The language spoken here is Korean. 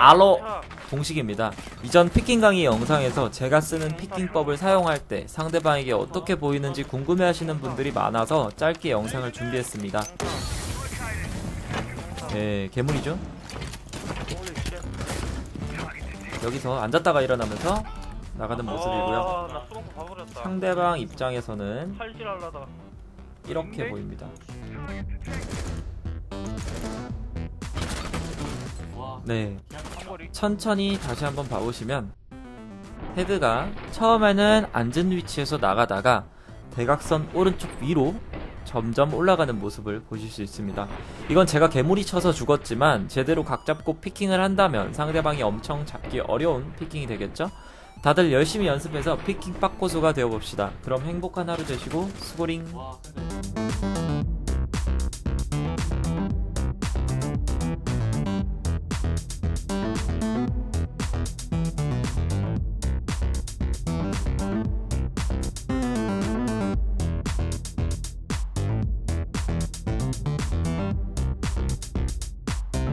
알로 공식입니다. 이전 피킹 강의 영상에서 제가 쓰는 피킹법을 사용할 때 상대방에게 어떻게 보이는지 궁금해하시는 분들이 많아서 짧게 영상을 준비했습니다. 네, 괴물이죠? 여기서 앉았다가 일어나면서 나가는 모습이고요. 아, 봐버렸다. 상대방 입장에서는. 이렇게 보입니다. 네. 천천히 다시 한번 봐보시면 헤드가 처음에는 앉은 위치에서 나가다가 대각선 오른쪽 위로 점점 올라가는 모습을 보실 수 있습니다. 이건 제가 개물이 쳐서 죽었지만 제대로 각 잡고 피킹을 한다면 상대방이 엄청 잡기 어려운 피킹이 되겠죠? 다들 열심히 연습해서 피킹 빡고수가 되어봅시다. 그럼 행복한 하루 되시고 수고링